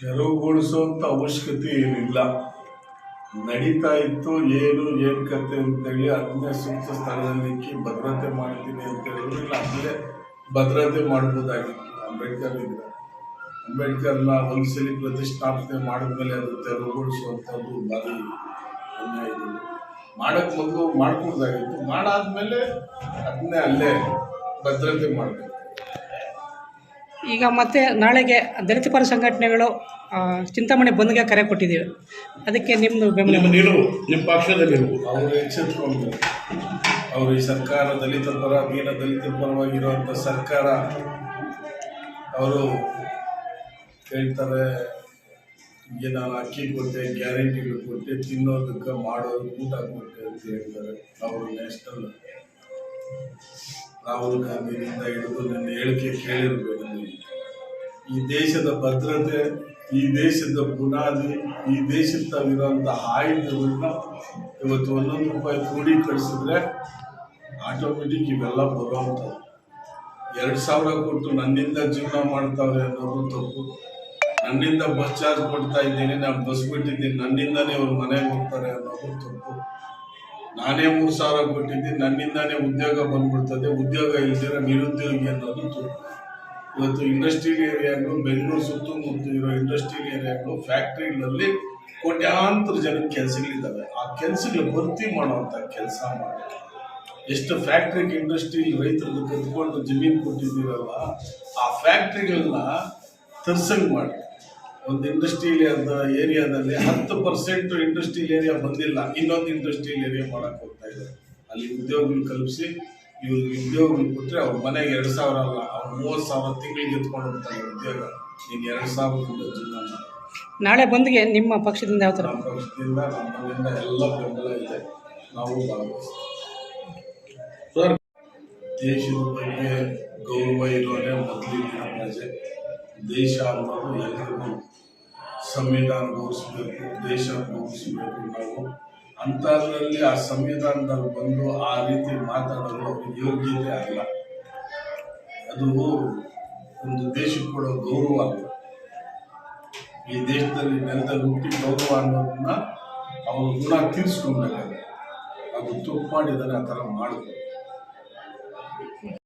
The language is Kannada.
ತೆರವುಗೊಳಿಸುವಂತ ಅವಶ್ಯಕತೆ ಏನಿಲ್ಲ. ನಡೀತಾ ಇತ್ತು, ಏನು, ಏನ್ ಕತೆ ಅಂತೇಳಿ ಅದನ್ನೇ ಸೂಕ್ತ ಸ್ಥಳದಲ್ಲಿ ಇಕ್ಕಿ ಭದ್ರತೆ ಮಾಡ್ತೀನಿ ಅಂತ ಹೇಳಿದ್ರೆ ಅಲ್ಲೇ ಭದ್ರತೆ ಮಾಡ್ಬೋದಾಗಿತ್ತು. ಅಂಬೇಡ್ಕರ್ ಇದ್ರೆ. ಅಂಬೇಡ್ಕರ್ನ ಒಂದ್ಸಲಿ ಪ್ರತಿಷ್ಠಾಪನೆ ಮಾಡಿದ್ಮೇಲೆ ಅದು ತೆರವುಗೊಳಿಸುವಂಥದ್ದು ಬಾರಿ ಅನ್ಯಾಯ ಮಾಡಕ್ ಮೊದಲು ಮಾಡ್ಕೊಳ್ಬೋದಾಗಿತ್ತು ಮಾಡಾದ್ಮೇಲೆ ಅದನ್ನೇ ಅಲ್ಲೇ ಭದ್ರತೆ ಮಾಡಬೇಕು. ಈಗ ಮತ್ತೆ ನಾಳೆಗೆ ದಲಿತ ಪರ ಸಂಘಟನೆಗಳು ಚಿಂತಾಮಣಿ ಬಂದ್ಗೆ ಕರೆ ಕೊಟ್ಟಿದ್ದೀವಿ. ಅದಕ್ಕೆ ನಿಮ್ಮದು ಬೆಂಬಲ. ನಿಮ್ಮ ನಿಲುವು, ನಿಮ್ಮ ಪಕ್ಷದಲ್ಲಿ ಅವರು ಎಚ್ಚೆತ್ಕೊಂಡು ಅವರು ಈ ಸರ್ಕಾರ ದಲಿತ ಪರ ಮೀನ ದಲಿತ ಪರವಾಗಿರುವಂಥ ಸರ್ಕಾರ. ಅವರು ಹೇಳ್ತಾರೆ ಈಗ ನಾನು ಅಕ್ಕಿ ಕೊಟ್ಟೆ, ಗ್ಯಾರಂಟಿಗಳು ಕೊಟ್ಟೆ, ತಿನ್ನೋದಕ್ಕೆ ಮಾಡೋದು ಊಟ ಕೊಟ್ಟೆ ಅಂತ ಹೇಳ್ತಾರೆ ಅವರು ನ್ಯಾಷನಲ್. ರಾಹುಲ್ ಗಾಂಧಿನಿಂದ ಹಿಡಿದು ನನ್ನ ಹೇಳಿಕೆ ಕೇಳಿರ್ಬೇಕು. ಈ ದೇಶದ ಭದ್ರತೆ, ಈ ದೇಶದ ಬುನಾದಿ, ಈ ದೇಶದ ದೇಶದಲ್ಲಿರುವಂಥ ಆಯುಧಗಳನ್ನ ಇವತ್ತು ಒಂದೊಂದು ರೂಪಾಯಿ ಕ್ರೋಢೀಕರಿಸಿದ್ರೆ ಆಟೋಮೆಟಿಕ್ ಇವೆಲ್ಲ ಬರುವಂಥದ್ದು ಎರಡು ಸಾವಿರ ಕೊಟ್ಟು ನನ್ನಿಂದ ಜೀವನ ಮಾಡ್ತಾವ್ರೆ ಅನ್ನೋದು ತಪ್ಪು. ನನ್ನಿಂದ ಬಸ್ ಚಾರ್ಜ್ ಕೊಡ್ತಾ ಇದ್ದೀನಿ, ನಾನು ಬಸ್ ಬಿಟ್ಟಿದ್ದೀನಿ, ನನ್ನಿಂದನೇ ಅವ್ರ ಮನೆಗೆ ಹೋಗ್ತಾರೆ ಅನ್ನೋದು ತಪ್ಪು. ನಾನೇ ಮೂರು ಸಾವಿರ ಕೊಟ್ಟಿದ್ದೀನಿ, ನನ್ನಿಂದಾನೇ ಉದ್ಯೋಗ ಬಂದ್ಬಿಡ್ತದೆ, ಉದ್ಯೋಗ ಇಲ್ದಿರ ನಿರುದ್ಯೋಗಿ ಅನ್ನೋದು ತಪ್ಪು. ಇವತ್ತು ಇಂಡಸ್ಟ್ರಿಯಲ್ ಏರಿಯಾಗಳು ಬೆಂಗಳೂರು ಸುತ್ತಮುತ್ತ ಇರೋ ಇಂಡಸ್ಟ್ರಿಯಲ್ ಏರಿಯಾಗಳು ಫ್ಯಾಕ್ಟ್ರಿಗಳಲ್ಲಿ ಕೋಟ್ಯಾಂತರ ಜನಕ್ಕೆ ಕೆಲಸಗಳಿದ್ದಾವೆ. ಆ ಕೆಲಸಗಳು ಭರ್ತಿ ಮಾಡುವಂಥ ಕೆಲಸ ಮಾಡಿ ಎಷ್ಟು ಫ್ಯಾಕ್ಟ್ರಿಗೆ ಇಂಡಸ್ಟ್ರಿ ರೈತರಿಗೆ ಕತ್ಕೊಂಡು ಜಮೀನು ಕೊಟ್ಟಿದ್ದೀರಲ್ಲ ಆ ಫ್ಯಾಕ್ಟ್ರಿಗಳನ್ನ ತರ್ಸಂಗ್ ಮಾಡಿ. ಒಂದು ಇಂಡಸ್ಟ್ರಿಯಲ್ ಏರಿಯಾದಲ್ಲಿ ಹತ್ತು ಪರ್ಸೆಂಟ್ ಇಂಡಸ್ಟ್ರಿಯಲ್ ಏರಿಯಾ ಬಂದಿಲ್ಲ, ಇನ್ನೊಂದು ಇಂಡಸ್ಟ್ರಿಯಲ್ ಏರಿಯಾ ಮಾಡಕ್ಕೆ ಹೋಗ್ತಾ ಇದೆ ಅಲ್ಲಿ ಉದ್ಯೋಗಗಳು ಕಲ್ಪಿಸಿ ಇವ್ರಿಗೆ ಉದ್ಯೋಗ ಕೊಟ್ಟರೆ ಅವ್ರ ಮನೆಗೆ ಎರಡು ಸಾವಿರ ಅಲ್ಲ ಅವ್ರು ಮೂವತ್ತು ಸಾವಿರ ತಿಂಗಳಿಗೆ ಎತ್ಕೊಂಡು ಹೋಗ್ತಾರೆ ಉದ್ಯೋಗ. ನೀನು ಎರಡು ಸಾವಿರ ಜೀವನ ನಾಳೆ ಬಂದ್ಗೆ ನಿಮ್ಮ ಪಕ್ಷದಿಂದ ಯಾವ ಥರ ನಮ್ಮ ಪಕ್ಷದಿಂದ ನಮ್ಮಲ್ಲಿಂದ ಎಲ್ಲ ಬೆಂಬಲ ಇದೆ. ನಾವು ಭಾಗವಹಿಸ್ತೀವಿ ದೇಶದ ಬಗ್ಗೆ ಗೌರವ ಇರೋದೇ ಮೊದಲಿನ ಪ್ರಜೆ ದೇಶ ಅನ್ನೋದು ಎಲ್ಲರಿಗೂ ಸಂವಿಧಾನ ಗೌರವಿಸಬೇಕು ದೇಶ ಗೌರವಿಸಬೇಕು ನಾವು. ಅಂಥದ್ರಲ್ಲಿ ಆ ಸಂವಿಧಾನದಲ್ಲಿ ಬಂದು ಆ ರೀತಿ ಮಾತಾಡಲು ಅವ್ರಿಗೆ ಯೋಗ್ಯತೆ ಅಲ್ಲ. ಅದು ಒಂದು ದೇಶಕ್ಕೆ ಕೊಡೋ ಗೌರವ ಈ ದೇಶದಲ್ಲಿ ನೆಲದಲ್ಲಿ ಹುಟ್ಟಿ ಗೌರವ ಅನ್ನೋದನ್ನ ಅವನು ಗುಣ ತೀರಿಸ್ಕೊಂಡಾಗ ಅದು ತಪ್ಪು ಮಾಡಿದರೆ ಆ ಥರ ಮಾಡಬೇಕು